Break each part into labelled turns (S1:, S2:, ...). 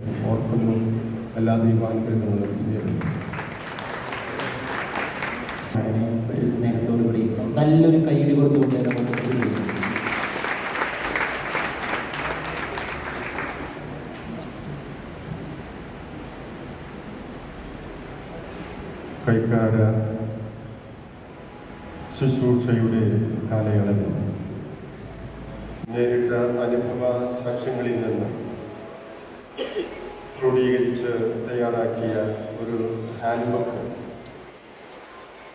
S1: ഓർക്കുന്നു. എല്ലാ ദൈവാനുഗ്രഹങ്ങളും
S2: സ്നേഹത്തോടു കൂടി നല്ലൊരു കൈയിടി കൊടുത്തുകൊണ്ട് നമുക്ക് സ്വീകരിക്കാം
S1: കൈക്കാര ശുശ്രൂഷയുടെ കാലയളവിൽ നേരിട്ട അനുഭവ സാക്ഷ്യങ്ങളിൽ നിന്ന് ക്രോഡീകരിച്ച് തയ്യാറാക്കിയ ഒരു ഹാൻഡ് ബുക്ക്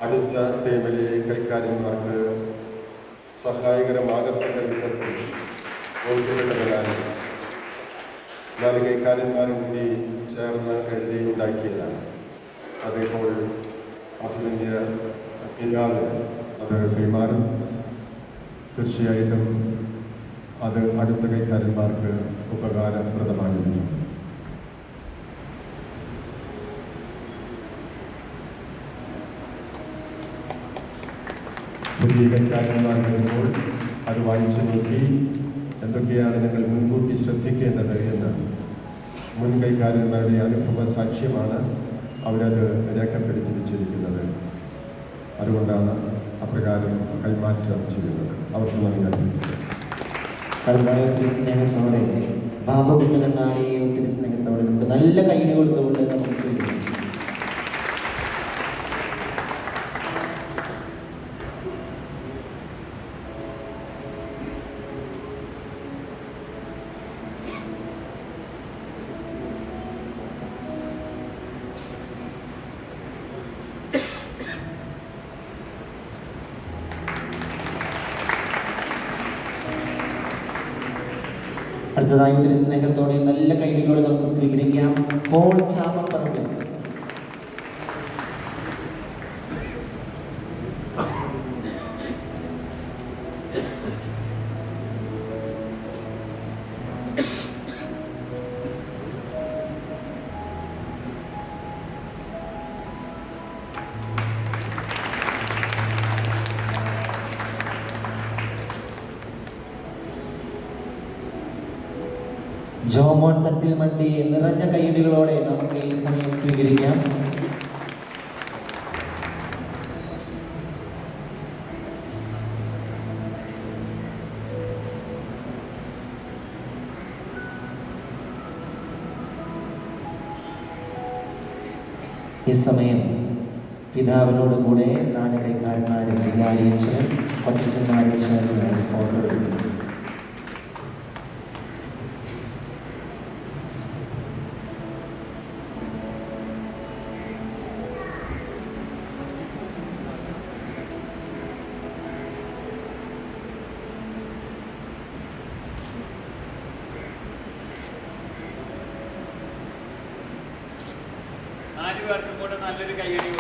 S1: അടുത്ത ടേബിളിൽ കൈക്കാരന്മാർക്ക് സഹായകരമാകത്തക്ക വിധത്തിൽ ബോധ്യപ്പെട്ടതിനാൽ നാല് കൈക്കാരന്മാരും കൂടി ചേർന്ന് എഴുതി ഉണ്ടാക്കിയതാണ് അതിപ്പോൾ അഭിമന്യ പിതാവിന് അത് കൈമാറും. തീർച്ചയായിട്ടും അത് അടുത്ത കൈക്കാരന്മാർക്ക് ഉപകാരപ്രദമായിരിക്കും. പുതിയ കൈക്കാരന്മാർ വരുമ്പോൾ അത് വായിച്ചു നോക്കി എന്തൊക്കെയാണ് നിങ്ങൾ മുൻകൂട്ടി ശ്രദ്ധിക്കേണ്ടത് എന്ന്. മുൻ കൈക്കാരന്മാരുടെ അനുഭവ സാക്ഷ്യമാണ് അവരത് രേഖപ്പെടുത്തി വെച്ചിരിക്കുന്നത്. അതുകൊണ്ടാണ് അപ്രകാരം കൈമാറ്റം ചെയ്യുന്നത്. അവർക്ക് നന്ദി
S2: അറിയിക്കുന്നത് സ്നേഹത്തോടെ ഒത്തിരി സ്നേഹത്തോടെ നമുക്ക് നല്ല കൈയ്യടി കൊടുത്തുകൊണ്ട് നമുക്ക് അടുത്തതായി ഒത്തിരി സ്നേഹത്തോടെ നല്ല കൈകളിലൂടെ നമുക്ക് സ്വീകരിക്കാം. പോൾ ചാമപ്പറമ്പിൽ. ജോമോൻ തട്ടിൽ മണ്ടി നിറഞ്ഞ കൈയടികളോടെ നമുക്ക് ഈ സമയം സ്വീകരിക്കാം. ഈ സമയം പിതാവിനോട് കൂടെ നാല് കൈക്കാരന്മാരും വികാരിയച്ഛനും കൊച്ചന്മാരും ചേർന്ന് ഫോട്ടോ എടുക്കുന്നു.
S3: നാല് പേർക്കും കൂടെ നല്ലൊരു കയ്യടി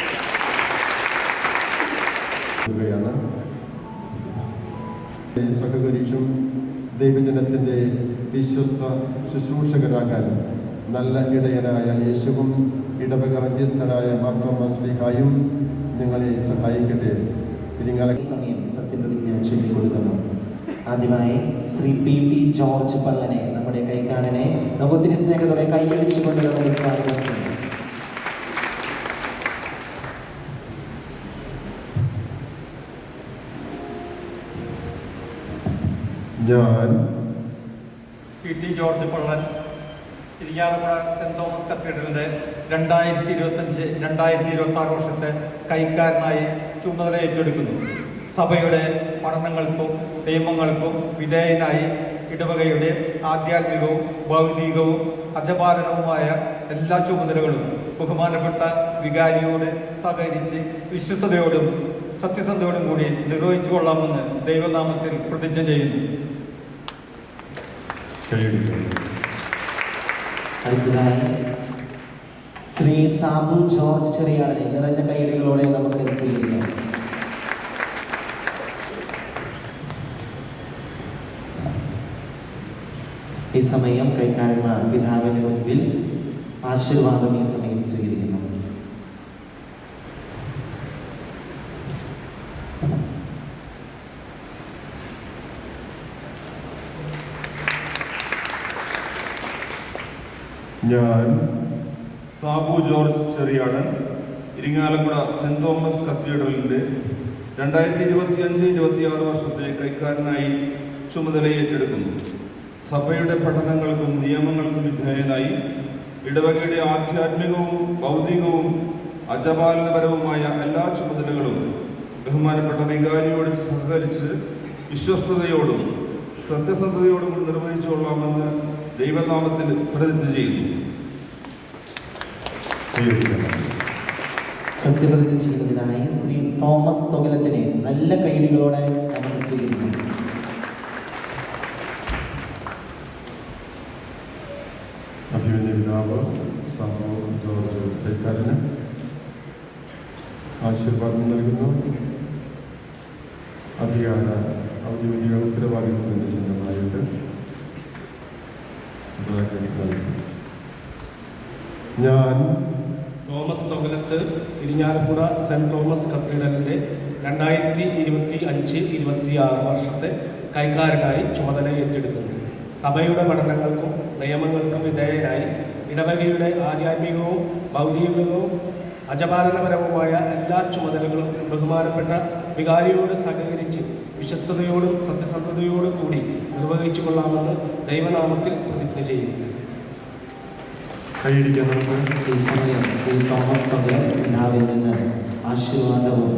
S1: സഹകരിച്ചും ദൈവജനത്തിന്റെ വിശ്വസ്ത ശുശ്രൂഷകരാകാൻ നല്ല ഇടയനായ യേശുവും ഇടവക മധ്യസ്ഥനായ മാർത്തോമ ശ്രീഹായും നിങ്ങളെ സഹായിക്കട്ടെ. ഇരിങ്ങാല
S2: സമയം സത്യപ്രതിജ്ഞ ചൊല്ലിക്കൊടുക്കുന്നു. ആദ്യമായി ശ്രീ പി ടി ജോർജ് പള്ളനെ നമ്മുടെ കൈക്കാരനെ നമുക്ക് സ്നേഹത്തോടെ കൈയടിച്ചുകൊണ്ട് നമുക്ക് സ്വാഗതം ചെയ്യാം
S1: ഞാൻ
S3: P George Pallan Irinjalakuda Saint Thomas കത്തീഡ്രലിന്റെ രണ്ടായിരത്തി ഇരുപത്തഞ്ച് രണ്ടായിരത്തി ഇരുപത്തി ആറ് വർഷത്തെ കൈക്കാരനായി ചുമതല ഏറ്റെടുക്കുന്നു. സഭയുടെ പഠനങ്ങൾക്കും നിയമങ്ങൾക്കും വിധേയനായി ഇടവകയുടെ ആധ്യാത്മികവും ഭൗതികവും അജപാലനവുമായ എല്ലാ ചുമതലകളും ബഹുമാനപ്പെട്ട വികാരിയോട് സഹകരിച്ച് വിശ്വസ്തയോടും സത്യസന്ധയോടും കൂടി നിർവഹിച്ചു കൊള്ളാമെന്ന് ദൈവനാമത്തിൽ പ്രതിജ്ഞ ചെയ്യുന്നു.
S1: കൈയടിക്കുന്നു
S2: അടുത്തതായി ശ്രീ സാബു ജോർജ് ചെറിയാടനെ നിറഞ്ഞ കൈയടികളോടെ നമുക്ക് സ്വീകരിക്കാം ഈ സമയം കൈക്കാരന്മാർ പിതാവിന് മുൻപിൽ ആശീർവാദം ഈ സമയം സ്വീകരിക്കുന്നു
S1: ഞാൻ
S4: Sabu George Cheriyadan Irinjalakuda Saint Thomas കത്തീഡ്രലിന്റെ രണ്ടായിരത്തി ഇരുപത്തി അഞ്ച് ഇരുപത്തിയാറ് വർഷത്തെ കൈക്കാരനായി ചുമതല ഏറ്റെടുക്കുന്നു. സഭയുടെ പഠനങ്ങൾക്കും നിയമങ്ങൾക്കും വിധേയനായി ഇടവകയുടെ ആധ്യാത്മികവും ഭൗതികവും അജപാലനപരവുമായ എല്ലാ ചുമതലകളും ബഹുമാനപ്പെട്ട വികാരിയോട് സഹകരിച്ച് വിശ്വസ്തയോടും സത്യസന്ധതയോടും നിർവഹിച്ചുകൊള്ളാമെന്ന് ദൈവനാമത്തിൽ പ്രതിജ്ഞ ചെയ്യുന്നു.
S2: സത്യപ്രതിജ്ഞ ചെയ്യുന്നതിനായി ശ്രീ തോമസ് തൊകലത്തിനെ നല്ല കൈഡികളോടെ നമുക്ക് സ്വീകരിക്കുന്നു
S1: അഭിമന്യ പിതാവ് ജോർജ് കൈക്കാരന് ആശീർവാദം നൽകുന്നു. അധികാര ഔദ്യോഗിക ഉത്തരവാദിത്വത്തിന്റെ ചിഹ്നമായിട്ട്. ഞാൻ
S5: Thomas Thokalath Irinjalakuda Saint Thomas കത്തീഡ്രലിന്റെ രണ്ടായിരത്തി ഇരുപത്തി അഞ്ച് ഇരുപത്തി ആറ് വർഷത്തെ കൈക്കാരനായി ചുമതല ഏറ്റെടുക്കുന്നു. സഭയുടെ പഠനങ്ങൾക്കും നിയമങ്ങൾക്കും വിധേയനായി ഇടവകയുടെ ആധ്യാത്മികവും ഭൗതികവും അജപാലനപരവുമായ എല്ലാ ചുമതലകളും ബഹുമാനപ്പെട്ട വികാരിയോട് സഹകരിച്ച് വിശ്വസ്തയോടും സത്യസന്ധതയോടും കൂടി നിർവഹിച്ചു കൊള്ളാമെന്ന് ദൈവനാമത്തിൽ പ്രതിജ്ഞ ചെയ്യുന്നു.
S2: ഈ ആശീർവാദവും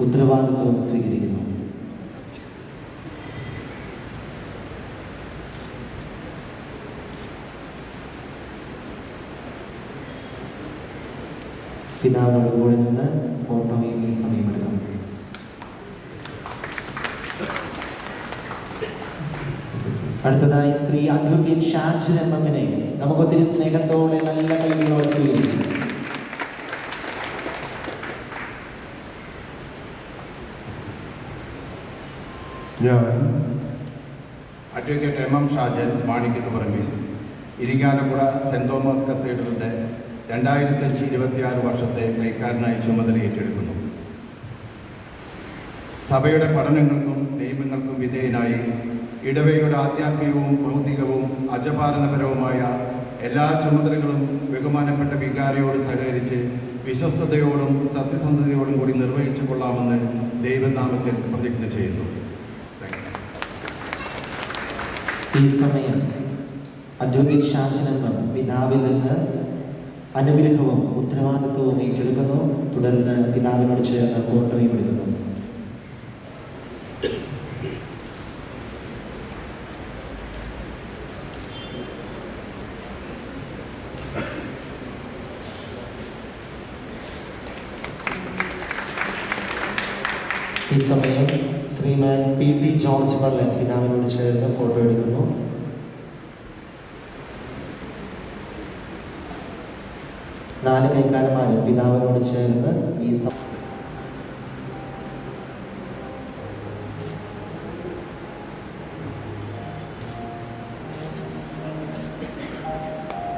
S2: ഉത്തരവാദിത്വവും സ്വീകരിക്കുന്നു. പിതാവിനോട് കൂടെ നിന്ന് ഫോട്ടോയും ഈ സമയമെടുക്കും. അടുത്തതായി ശ്രീ അഡ്വക്കേറ്റ് ഷാജൻ എം എമ്മിനെ നമുക്കൊത്തിരി സ്നേഹത്തോടെ നല്ല കൈകളോടെ സ്വീകരിക്കും.
S1: ഞാൻ
S6: advocate M M Shajan Manikkath Parambil Irinjalakuda Saint Thomas കത്തീഡ്രലിന്റെ രണ്ടായിരത്തഞ്ച് ഇരുപത്തിയാറ് വർഷത്തെ കൈക്കാരനായി ചുമതല ഏറ്റെടുക്കുന്നു. സഭയുടെ പഠനങ്ങൾക്കും നിയമങ്ങൾക്കും വിധേയനായി ഇടവയുടെ ആധ്യാത്മികവും ഭൗതികവും അജപാലനപരവുമായ എല്ലാ ചുമതലകളും ബഹുമാനപ്പെട്ട വികാരയോട് സഹകരിച്ച് വിശ്വസ്തയോടും സത്യസന്ധതയോടും കൂടി നിർവഹിച്ചു കൊള്ളാമെന്ന് ദൈവനാമത്തിൽ പ്രതിജ്ഞ ചെയ്യുന്നു.
S2: ഈ സമയം അഡ്വക്കേറ്റ് എം പിതാവിൽ നിന്ന് അനുഗ്രഹവും ഉത്തരവാദിത്വവും ഏറ്റെടുക്കുന്നു. തുടർന്ന് പിതാവിനോട് ചേർന്ന് ഫോട്ടോയും എടുക്കുന്നു. ഈ സമയം ശ്രീമാൻ പി ടി ജോർജ് പള്ളൻ പിതാവിനോട് ചേർന്ന് ഫോട്ടോ എടുക്കുന്നു. നാല് കൈക്കാരന്മാരും പിതാവിനോട് ചേർന്ന് ഈ സ-